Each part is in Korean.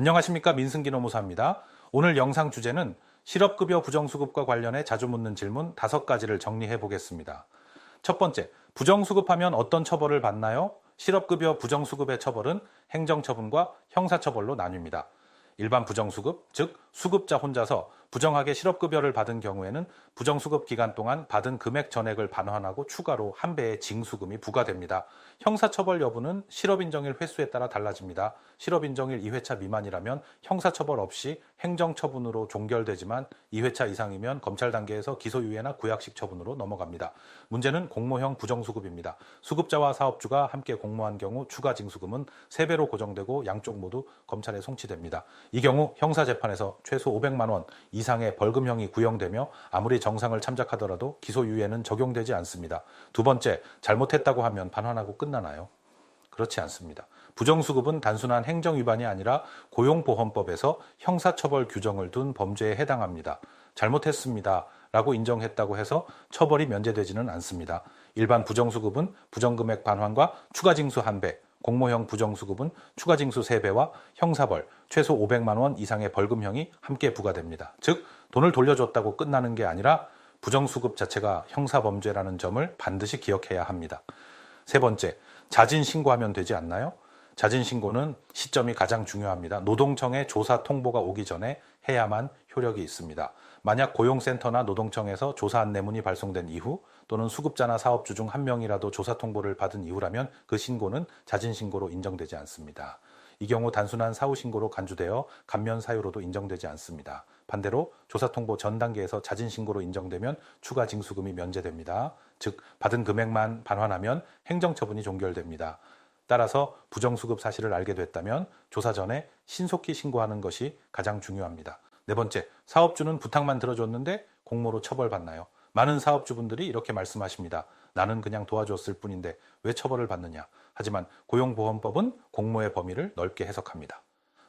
안녕하십니까 민승기 노무사입니다. 오늘 영상 주제는 실업급여 부정수급과 관련해 자주 묻는 질문 다섯 가지를 정리해 보겠습니다. 첫 번째, 부정수급하면 어떤 처벌을 받나요? 실업급여 부정수급의 처벌은 행정처분과 형사처벌로 나뉩니다. 일반 부정수급, 즉 수급자 혼자서 부정하게 실업급여를 받은 경우에는 부정수급 기간 동안 받은 금액 전액을 반환하고 추가로 한 배의 징수금이 부과됩니다. 형사처벌 여부는 실업인정일 횟수에 따라 달라집니다. 실업인정일 2회차 미만이라면 형사처벌 없이 행정처분으로 종결되지만 2회차 이상이면 검찰 단계에서 기소유예나 구약식 처분으로 넘어갑니다. 문제는 공모형 부정수급입니다. 수급자와 사업주가 함께 공모한 경우 추가 징수금은 3배로 고정되고 양쪽 모두 검찰에 송치됩니다. 이 경우 형사재판에서 최소 500만 원 이상의 벌금형이 구형되며 아무리 정상을 참작하더라도 기소유예는 적용되지 않습니다. 두 번째, 잘못했다고 하면 반환하고 끝나나요? 그렇지 않습니다. 부정수급은 단순한 행정위반이 아니라 고용보험법에서 형사처벌 규정을 둔 범죄에 해당합니다. 잘못했습니다. 라고 인정했다고 해서 처벌이 면제되지는 않습니다. 일반 부정수급은 부정금액 반환과 추가징수 1배, 공모형 부정수급은 추가 징수 3배와 형사벌, 최소 500만 원 이상의 벌금형이 함께 부과됩니다. 즉, 돈을 돌려줬다고 끝나는 게 아니라 부정수급 자체가 형사범죄라는 점을 반드시 기억해야 합니다. 세 번째, 자진 신고하면 되지 않나요? 자진 신고는 시점이 가장 중요합니다. 노동청에 조사 통보가 오기 전에 해야만 효력이 있습니다. 만약 고용센터나 노동청에서 조사 안내문이 발송된 이후 또는 수급자나 사업주 중 한 명이라도 조사 통보를 받은 이후라면 그 신고는 자진 신고로 인정되지 않습니다. 이 경우 단순한 사후 신고로 간주되어 감면 사유로도 인정되지 않습니다. 반대로 조사 통보 전 단계에서 자진 신고로 인정되면 추가 징수금이 면제됩니다. 즉 받은 금액만 반환하면 행정처분이 종결됩니다. 따라서 부정수급 사실을 알게 됐다면 조사 전에 신속히 신고하는 것이 가장 중요합니다. 네 번째, 사업주는 부탁만 들어줬는데 공모로 처벌받나요? 많은 사업주분들이 이렇게 말씀하십니다. 나는 그냥 도와줬을 뿐인데 왜 처벌을 받느냐? 하지만 고용보험법은 공모의 범위를 넓게 해석합니다.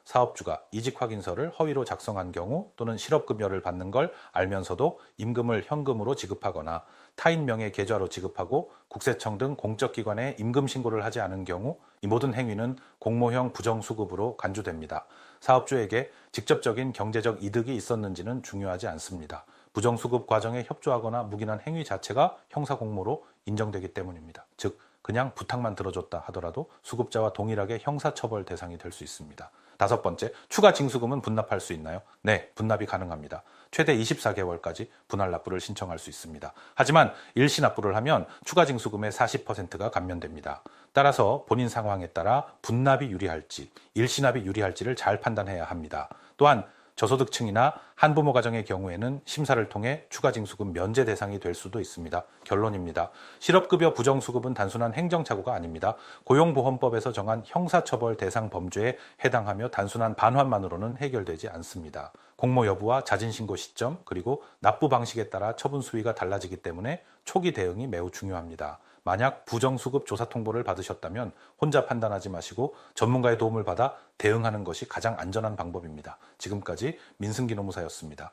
사업주가 이직 확인서를 허위로 작성한 경우 또는 실업급여를 받는 걸 알면서도 임금을 현금으로 지급하거나 타인 명의 계좌로 지급하고 국세청 등 공적 기관에 임금 신고를 하지 않은 경우 이 모든 행위는 공모형 부정수급으로 간주됩니다. 사업주에게 직접적인 경제적 이득이 있었는지는 중요하지 않습니다. 부정수급 과정에 협조하거나 묵인한 행위 자체가 형사공모로 인정되기 때문입니다. 즉, 그냥 부탁만 들어줬다 하더라도 수급자와 동일하게 형사처벌 대상이 될 수 있습니다. 다섯 번째, 추가 징수금은 분납할 수 있나요? 네, 분납이 가능합니다. 최대 24개월까지 분할 납부를 신청할 수 있습니다. 하지만 일시 납부를 하면 추가 징수금의 40%가 감면됩니다. 따라서 본인 상황에 따라 분납이 유리할지, 일시납이 유리할지를 잘 판단해야 합니다. 또한 저소득층이나 한부모 가정의 경우에는 심사를 통해 추가 징수금 면제 대상이 될 수도 있습니다. 결론입니다. 실업급여 부정수급은 단순한 행정착오가 아닙니다. 고용보험법에서 정한 형사처벌 대상 범죄에 해당하며 단순한 반환만으로는 해결되지 않습니다. 공모 여부와 자진신고 시점 그리고 납부 방식에 따라 처분 수위가 달라지기 때문에 초기 대응이 매우 중요합니다. 만약 부정수급 조사 통보를 받으셨다면 혼자 판단하지 마시고 전문가의 도움을 받아 대응하는 것이 가장 안전한 방법입니다. 지금까지 민승기 노무사였 습니다.